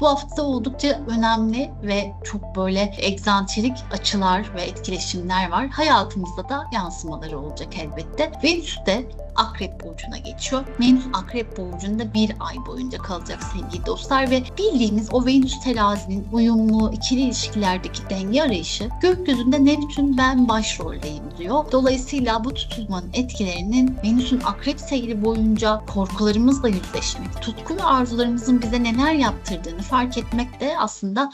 Bu hafta oldukça önemli ve çok böyle egzantrik açılar ve etkileşimler var. Hayatımızda da yansımaları olacak elbette. Venüs de Akrep Burcu'na geçiyor. Venüs Akrep Burcu'nda bir ay boyunca kalacak sevgili dostlar ve bildiğimiz o Venüs terazinin uyumlu ikili ilişkilerdeki denge arayışı gökyüzünde Neptün ben başroldeyim diyor. Dolayısıyla bu tutulmanın etkilerinin Venüs'ün Akrep seyri boyunca korkularımızla yüzleşmek, tutku ve arzularımızın bize neler yaptırdığını fark etmek de aslında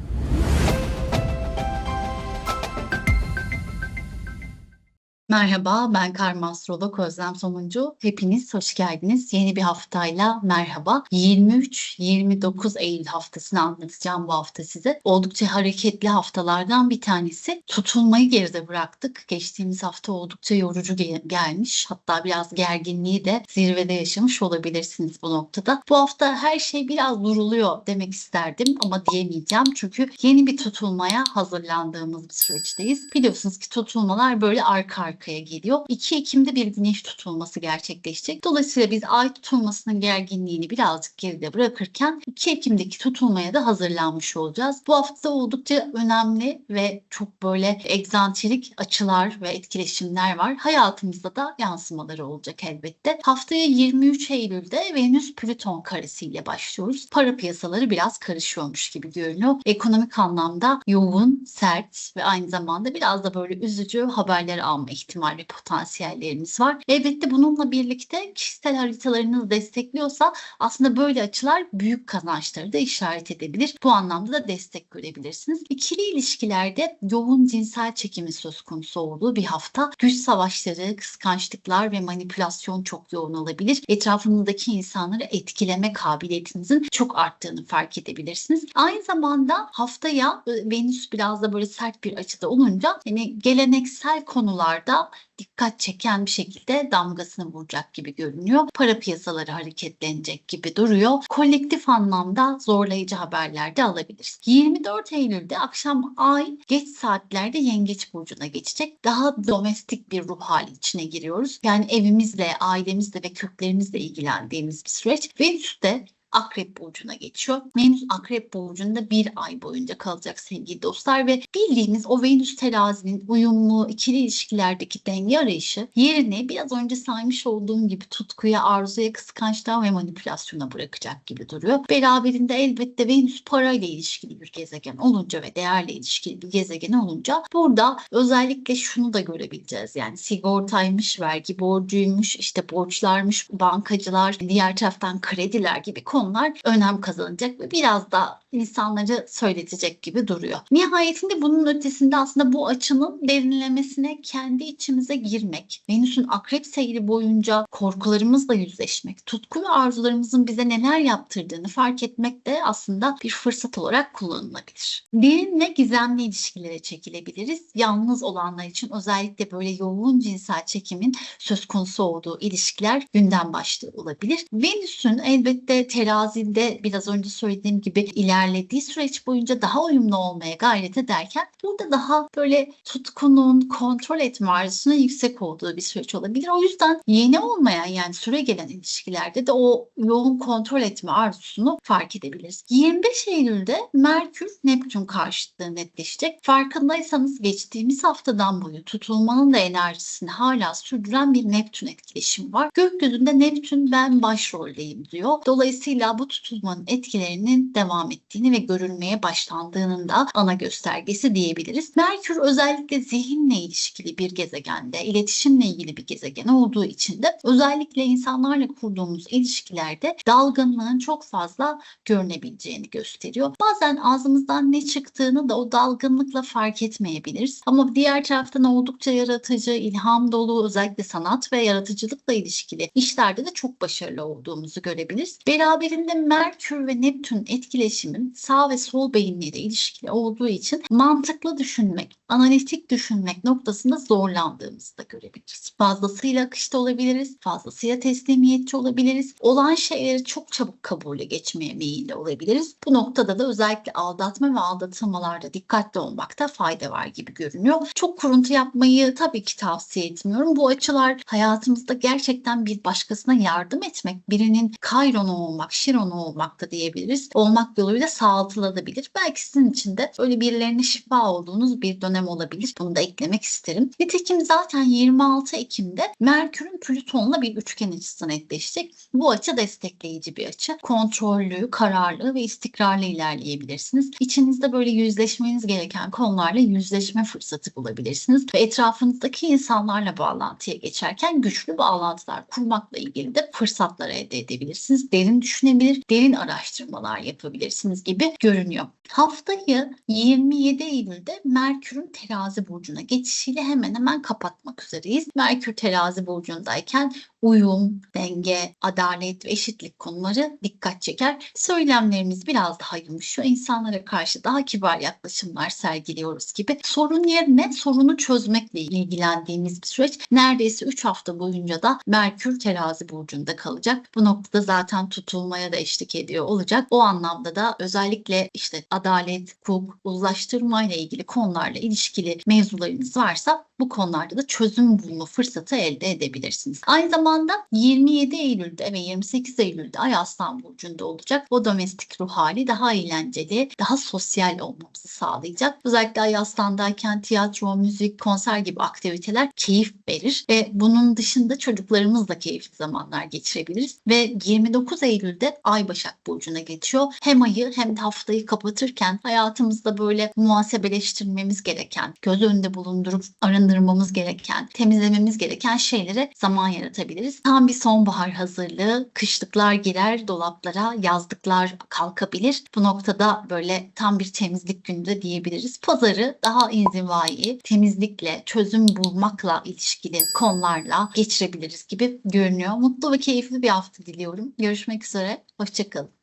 Merhaba, ben karma astrolog Özlem Somuncu. Hepiniz hoş geldiniz. Yeni bir haftayla merhaba. 23-29 Eylül haftasını anlatacağım bu hafta size. Oldukça hareketli haftalardan bir tanesi. Tutulmayı geride bıraktık. Geçtiğimiz hafta oldukça yorucu gel- gelmiş. Hatta biraz gerginliği de zirvede yaşamış olabilirsiniz bu noktada. Bu hafta her şey biraz duruluyor demek isterdim ama diyemeyeceğim. Çünkü yeni bir tutulmaya hazırlandığımız bir süreçteyiz. Biliyorsunuz ki tutulmalar böyle arka arkaya geliyor. 2 Ekim'de bir güneş tutulması gerçekleşecek. Dolayısıyla biz ay tutulmasının gerginliğini birazcık geride bırakırken 2 Ekim'deki tutulmaya da hazırlanmış olacağız. Bu hafta oldukça önemli ve çok böyle egzantrik açılar ve etkileşimler var. Hayatımızda da yansımaları olacak elbette. Haftaya 23 Eylül'de Venüs Plüton karesiyle başlıyoruz. Para piyasaları biraz karışıyormuş gibi görünüyor. Ekonomik anlamda yoğun, sert ve aynı zamanda biraz da böyle üzücü haberler alma ihtimal ve potansiyellerimiz var. Elbette bununla birlikte kişisel haritalarınız destekliyorsa aslında böyle açılar büyük kazançları da işaret edebilir. Bu anlamda da destek görebilirsiniz. İkili ilişkilerde yoğun cinsel çekimi söz konusu olduğu bir hafta. Güç savaşları, kıskançlıklar ve manipülasyon çok yoğun olabilir. Etrafınızdaki insanları etkileme kabiliyetinizin çok arttığını fark edebilirsiniz. Aynı zamanda haftaya e, Venüs biraz da böyle sert bir açıda olunca hani geleneksel konularda dikkat çeken bir şekilde damgasını vuracak gibi görünüyor. Para piyasaları hareketlenecek gibi duruyor. Kolektif anlamda zorlayıcı haberler de alabiliriz. 24 Eylül'de akşam ay geç saatlerde Yengeç burcuna geçecek. Daha domestik bir ruh hali içine giriyoruz. Yani evimizle, ailemizle ve köklerimizle ilgilendiğimiz bir süreç. Venüs de Akrep Burcu'na geçiyor. Venüs Akrep Burcu'nda bir ay boyunca kalacak sevgili dostlar ve bildiğimiz o Venüs terazinin uyumlu ikili ilişkilerdeki denge arayışı yerini biraz önce saymış olduğum gibi tutkuya, arzuya, kıskançlığa ve manipülasyona bırakacak gibi duruyor. Beraberinde elbette Venüs parayla ilişkili bir gezegen olunca ve değerle ilişkili bir gezegen olunca burada özellikle şunu da görebileceğiz. Yani sigortaymış, vergi borcuymuş, işte borçlarmış, bankacılar, diğer taraftan krediler gibi konular önem kazanacak ve biraz da insanları söyletecek gibi duruyor. Nihayetinde bunun ötesinde aslında bu açının derinlemesine kendi içimize girmek, Venüs'ün akrep seyri boyunca korkularımızla yüzleşmek, tutku ve arzularımızın bize neler yaptırdığını fark etmek de aslında bir fırsat olarak kullanılabilir. Derin ve gizemli ilişkilere çekilebiliriz. Yalnız olanlar için özellikle böyle yoğun cinsel çekimin söz konusu olduğu ilişkiler gündem başlığı olabilir. Venüs'ün elbette terazide biraz önce söylediğim gibi ilerlediği süreç boyunca daha uyumlu olmaya gayret ederken burada daha böyle tutkunun kontrol etme arzusuna yüksek olduğu bir süreç olabilir. O yüzden yeni olmayan yani süre gelen ilişkilerde de o yoğun kontrol etme arzusunu fark edebiliriz. 25 Eylül'de Merkür Neptün karşıtlığı netleşecek. Farkındaysanız geçtiğimiz haftadan boyu tutulmanın da enerjisini hala sürdüren bir Neptün etkileşimi var. Gökyüzünde Neptün ben başroldeyim diyor. Dolayısıyla bu tutulmanın etkilerinin devam ettiğini ve görülmeye başlandığının da ana göstergesi diyebiliriz. Merkür özellikle zihinle ilişkili bir gezegende, iletişimle ilgili bir gezegen olduğu için de özellikle insanlarla kurduğumuz ilişkilerde dalgınlığın çok fazla görünebileceğini gösteriyor. Bazen ağzımızdan ne çıktığını da o dalgınlıkla fark etmeyebiliriz. Ama diğer taraftan oldukça yaratıcı, ilham dolu, özellikle sanat ve yaratıcılıkla ilişkili işlerde de çok başarılı olduğumuzu görebiliriz. Beraberinde Merkür ve Neptün etkileşimin sağ ve sol beyinleriyle ilişkili olduğu için mantıklı düşünmek, analitik düşünmek noktasında zorlandığımızı da görebiliriz. Fazlasıyla akışta olabiliriz, fazlasıyla teslimiyetçi olabiliriz. Olan şeyleri çok çabuk kabule geçmeye meyilli olabiliriz. Bu noktada da özellikle aldatma ve aldatılmalarda dikkatli olmakta fayda var gibi görünüyor. Çok kuruntu yapmayı tabii ki tavsiye etmiyorum. Bu açılar hayatımızda gerçekten bir başkasına yardım etmek, birinin kayronu olmak, şironu olmak da diyebiliriz. Olmak yoluyla sağaltılabilir. Belki sizin için de öyle birilerine şifa olduğunuz bir dönem olabilir. Bunu da eklemek isterim. Nitekim zaten 26 Ekim'de Merkür'ün Plüton'la bir üçgen açısı netleşecek. Bu açı destekleyici bir açı. Kontrollü, kararlı ve istikrarlı ilerleyebilirsiniz. İçinizde böyle yüzleşmeniz gereken konularla yüzleşme fırsatı bulabilirsiniz. Ve etrafınızdaki insanlarla bağlantıya geçerken güçlü bağlantılar kurmakla ilgili de fırsatlar elde edebilirsiniz. Derin düşünebilir, derin araştırmalar yapabilirsiniz gibi görünüyor. Haftayı 27 Eylül'de Merkür'ün terazi burcuna geçişiyle hemen hemen kapatmak üzereyiz. Merkür terazi burcundayken uyum, denge, adalet ve eşitlik konuları dikkat çeker. Söylemlerimiz biraz daha yumuşuyor. İnsanlara karşı daha kibar yaklaşımlar sergiliyoruz gibi. Sorun yerine sorunu çözmekle ilgilendiğimiz bir süreç. Neredeyse 3 hafta boyunca da Merkür terazi burcunda kalacak. Bu noktada zaten tutulmaya da eşlik ediyor olacak. O anlamda da özellikle işte adalet, hukuk, uzlaştırma ile ilgili konularla ilişkili mevzularınız varsa bu konularda da çözüm bulma fırsatı elde edebilirsiniz. Aynı zamanda 27 Eylül'de ve 28 Eylül'de Ay Aslan Burcu'nda olacak. O domestik ruh hali daha eğlenceli, daha sosyal olmamızı sağlayacak. Özellikle Ay Aslan'dayken tiyatro, müzik, konser gibi aktiviteler keyif verir ve bunun dışında çocuklarımızla keyifli zamanlar geçirebiliriz. Ve 29 Eylül'de Ay Başak Burcu'na geçiyor. Hem ayı hem de haftayı kapatırken hayatımızda böyle muhasebeleştirmemiz gereken, göz önünde bulundurup arındırmamız gereken, temizlememiz gereken şeylere zaman yaratabiliriz. Tam bir sonbahar hazırlığı, kışlıklar girer dolaplara, yazlıklar kalkabilir. Bu noktada böyle tam bir temizlik günü de diyebiliriz. Pazarı daha inzivai, temizlikle, çözüm bulmakla ilişkili konularla geçirebiliriz gibi görünüyor. Mutlu ve keyifli bir hafta diliyorum. Görüşmek üzere, hoşçakalın.